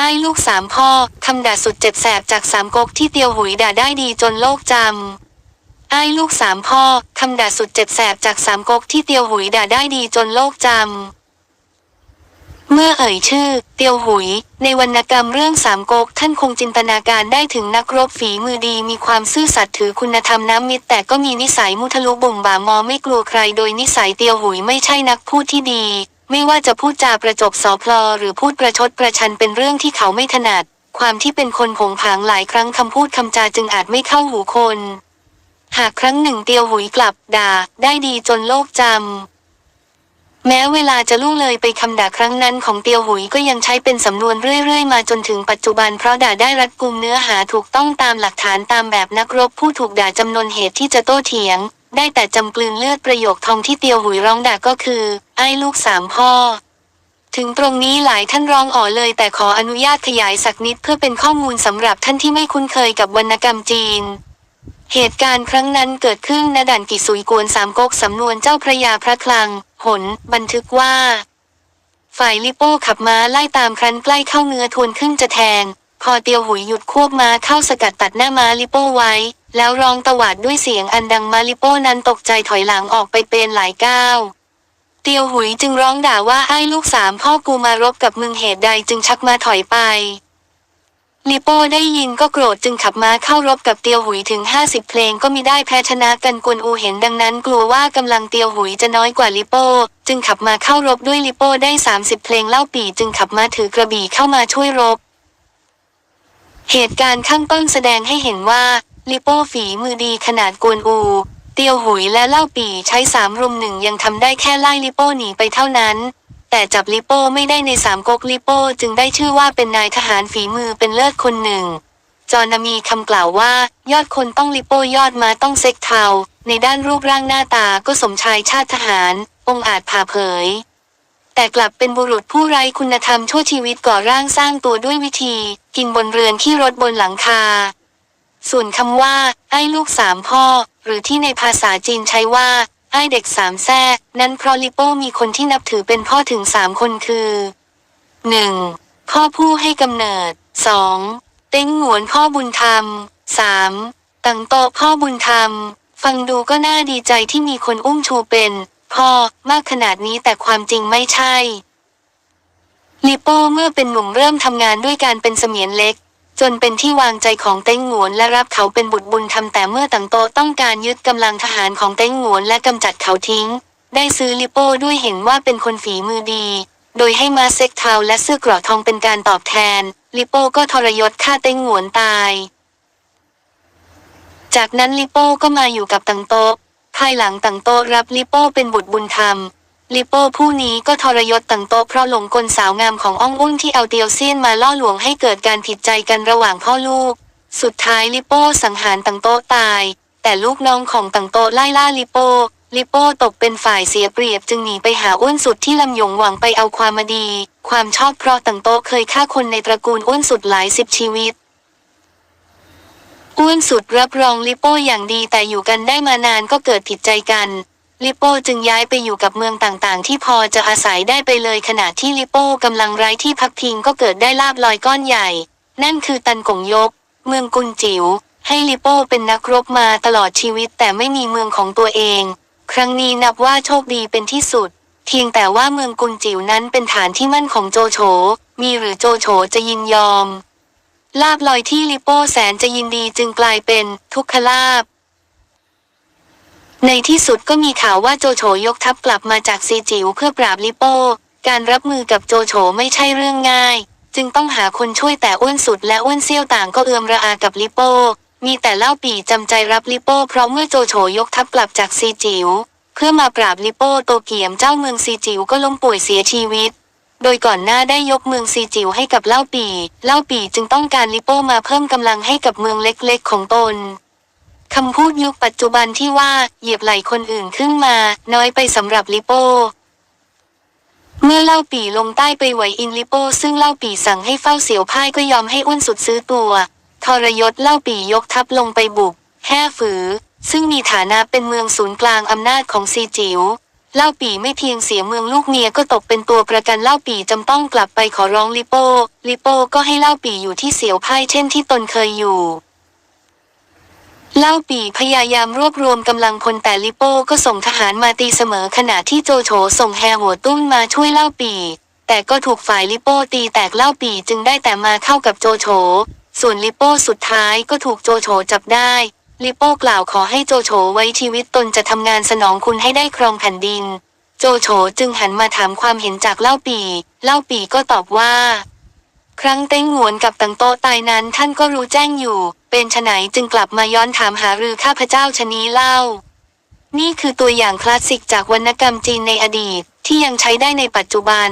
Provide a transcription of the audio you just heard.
อ้ายลูกสามพ่อคำด่าสุดเจ็บแสบจากสามก๊กที่เตียวหุยด่าได้ดีจนโลกจำอ้ายลูกสามพ่อคำด่าสุดเจ็บแสบจากสามก๊กที่เตียวหุยด่าได้ดีจนโลกจำเมื่อเอ่ยชื่อ เตียวหุย ในวรรณกรรมเรื่องสามก๊กท่านคงจินตนาการได้ถึงนักรบฝีมือดีมีความซื่อสัตย์ถือคุณธรรมน้ำมิตรแต่ก็มีนิสัยมุทะลุบุ่มบ่ามอไม่กลัวใคร โดยนิสัยเตียวหุยไม่ใช่นักพูดที่ดี ไม่ว่าจะพูดจาประจบสอพลอหรือพูดประชดประชันเป็นเรื่องที่เขาไม่ถนัด ความที่เป็นคนผงผางหลายครั้งคำพูดคำจาจึงอาจไม่เข้าหูคน หากครั้งหนึ่งเตียวหุยกลับด่า ได้ดีจนโลกจำแม้เวลาจะล่วงเลยไปคำด่าครั้งนั้นของเตียวหุยก็ยังใช้เป็นสำนวนเรื่อยๆ มาจนถึงปัจจุบันเพราะด่าได้รัดกุมเนื้อหาถูกต้องตามหลักฐานตามแบบนักรบผู้ถูกด่าจำนวนเหตุที่จะโต้เถียง ได้แต่จำกลืนเลือดประโยคทองที่เตียวหุยร้องด่าก็คือ ไอ้ลูกสามพ่อ ถึงตรงนี้หลายท่านร้องอ๋อเลย แต่ขออนุญาตขยายสักนิดเพื่อเป็นข้อมูลสำหรับท่านที่ไม่คุ้นเคยกับวรรณกรรมจีน เหตุการณ์ครั้งนั้นเกิดขึ้นณด่านกิสุยกวนสามก๊กสำนวนเจ้าพระยาพระคลัง หน บันทึกว่า ฝ่ายลิโป้ขับม้าไล่ตามครั้นใกล้เข้าเนื้อทวนขึ้นจะแทง พอเตียวหุยหยุดควบม้าเข้าสกัดตัดหน้าม้าลิโป้ไว้ แล้วร้องตวาดด้วยเสียงอันดังมาลิโป้นั้นตกใจถอยหลังออกไปเป็นหลายก้าวเตียวหุยจึงร้องด่าว่าไอ้ลูกสามพ่อกูมารบกับมึงเหตุใดจึงชักมาถอยไปลิโป้ได้ยินก็โกรธจึงขับม้าเข้ารบกับเตียวหุยถึง 50 เพลงก็มิได้แพ้ชนะกันกวนอูเห็นดังนั้น กลัวว่ากำลังเตียวหุยจะน้อยกว่าลิโป้ จึงขับมาเข้ารบด้วยลิโป้ได้ 30 เพลงเล่าปีจึงขับมาถือกระบี่เข้ามาช่วยรบ เหตุการณ์ข้างต้นแสดงให้เห็นว่า ลิโป้ฝีมือดีขนาดกวนอู เตียวหุยและเล่าปีใช้สามรุมหนึ่งยังทำได้แค่ไล่ลิโป้หนีไปเท่านั้น แต่จับลิโป้ไม่ได้ในสามก๊กลิโป้จึงได้ชื่อว่าเป็นนายทหารฝีมือเป็นเลิศคนหนึ่ง จอนามีคำกล่าวว่า ยอดคนต้องลิโป้ยอดมาต้องเซ็กเทา ในด้านรูปร่างหน้าตาก็สมชายชาติทหาร องอาจผ่าเผย แต่กลับเป็นบุรุษผู้ไร้คุณธรรมชั่วชีวิตก่อร่างสร้างตัวด้วยวิธี กินบนเรือนขี้รถบนหลังคา ส่วนคำว่า ไอ้ลูกสามพ่อ หรือที่ในภาษาจีนใช้ว่า ไอ้เด็กสามแท้นั้นเพราะลิโป้มีคนที่นับถือเป็นพ่อถึงสามคนคือ 1. พ่อผู้ให้กำเนิด 2. เต็งหวนพ่อบุญธรรม 3. ตังโตพ่อบุญธรรม ฟังดูก็น่าดีใจที่มีคนอุ้มชูเป็น พ่อมากขนาดนี้แต่ความจริงไม่ใช่ลิโป้เมื่อเป็นหนุ่มเริ่มทำงานด้วยการเป็นเสมียนเล็ก จนเป็นที่วางใจของเต้งหงวนและรับเขาเป็นบุตรบุญธรรมแต่เมื่อตังโตต้องการยึดกำลังทหารของเต้งหงวนและกำจัดเขาทิ้ง ได้ซื้อลิโป้ด้วยเห็นว่าเป็นคนฝีมือดี โดยให้มาเซ็กเทาและเสื้อเกราะทองเป็นการตอบแทน ลิโป้ก็ทรยศฆ่าเต้งหงวนตาย จากนั้นลิโป้ก็มาอยู่กับตังโตภายหลังตังโตรับลิโป้เป็นบุตรบุญธรรม ลิโป้ผู้นี้ก็ทรยศตังโตะเพราะหลงกลสาวงามของอ้องอุ้นที่เอาเตียวเซียนมาล่อลวงให้เกิดการผิดใจกันระหว่างพ่อลูก สุดท้ายลิโป้สังหารตังโตะตาย แต่ลูกน้องของตังโตะไล่ล่าลิโป้ลิโป้ตกเป็นฝ่ายเสียเปรียบจึงหนีไปหาอ้วนสุดที่ลำยงหวังไปเอาความมาดี ความชอบเพราะตังโตะเคยฆ่าคนในตระกูลอ้วนสุดหลายสิบชีวิต อ้วนสุดรับรองลิโป้อย่างดีแต่อยู่กันได้มานานก็เกิดผิดใจกัน ลิโป้จึงย้ายไปอยู่กับเมืองต่างๆ ที่พอจะอาศัยได้ไปเลยขณะที่ลิโป้กำลังไร้ที่พักพิงก็เกิดได้ลาบลอยก้อนใหญ่ นั่นคือตันกงยก เมืองกุนจิ๋วให้ลิโป้เป็นนักรบมาตลอดชีวิตแต่ไม่มีเมืองของตัวเอง ครั้งนี้นับว่าโชคดีเป็นที่สุด เพียงแต่ว่าเมืองกุนจิ๋วนั้นเป็นฐานที่มั่นของโจโฉ มีหรือโจโฉจะยินยอม ลาบลอยที่ลิโป้แสนจะยินดีจึงกลายเป็นทุกขลาบ ในที่สุดก็มีข่าวว่าโจโฉยกทัพกลับมาจากซีจิ๋วเพื่อปราบลิโป้ การรับมือกับโจโฉไม่ใช่เรื่องง่าย จึงต้องหาคนช่วยแต่อ้วนสุดและอ้วนเซี่ยวต่างก็เอือมระอากับลิโป้ มีแต่เล่าปีจำใจรับลิโป้เพราะเมื่อโจโฉยกทัพกลับจากซีจิ๋วเพื่อมาปราบลิโป้โตเกียมเจ้าเมืองซีจิ๋วก็ล้มป่วยเสียชีวิต โดยก่อนหน้าได้ยกเมืองซีจิ๋วให้กับเล่าปี เล่าปีจึงต้องการลิโป้มาเพิ่มกำลังให้กับเมืองเล็กๆ ของตน คำพูดยุคปัจจุบันที่ว่าเหยียบไหล่คนอื่นขึ้นมา น้อยไปสำหรับลิโป้เมื่อเล่าปีลงใต้ไปไหวอินลิโป้ซึ่งเล่าปีสั่งให้เฝ้าเสียวพ่ายก็ยอมให้อ้วนสุดซื้อตัว ทรยศเล่าปียกทัพลงไปบุกแห่ฝือ ซึ่งมีฐานะเป็นเมืองศูนย์กลางอำนาจของซีจิ๋วเล่าปีไม่เพียงเสียเมืองลูกเมียก็ตกเป็นตัวประกันเล่าปีจำต้องกลับไปขอร้องลิโป้ลิโป้ก็ให้เล่าปีอยู่ที่เสียวพ่ายเช่นที่ตนเคยอยู่ เล่าปีพยายามรวบรวมกำลังพลแต่ลิโป้ก็ส่งทหารมาตีเสมอขณะที่โจโฉส่งแฮหัวตุ้นมาช่วยเล่าปี แต่ก็ถูกฝ่ายลิโป้ตีแตกเล่าปีจึงได้แต่มาเข้ากับโจโฉส่วนลิโป้สุดท้ายก็ถูกโจโฉจับได้ ลิโป้กล่าวขอให้โจโฉไว้ชีวิตตนจะทำงานสนองคุณให้ได้ครองแผ่นดิน โจโฉจึงหันมาถามความเห็นจากเล่าปี เล่าปีก็ตอบว่า ครั้งเต้งหวนกับตังโตตายนั้นท่านก็รู้แจ้งอยู่ เป็นไฉนจึงกลับมาย้อนถามหารือข้าพเจ้าชะนี้เล่า นี่คือตัวอย่างคลาสสิกจากวรรณกรรมจีนในอดีตที่ยังใช้ได้ในปัจจุบัน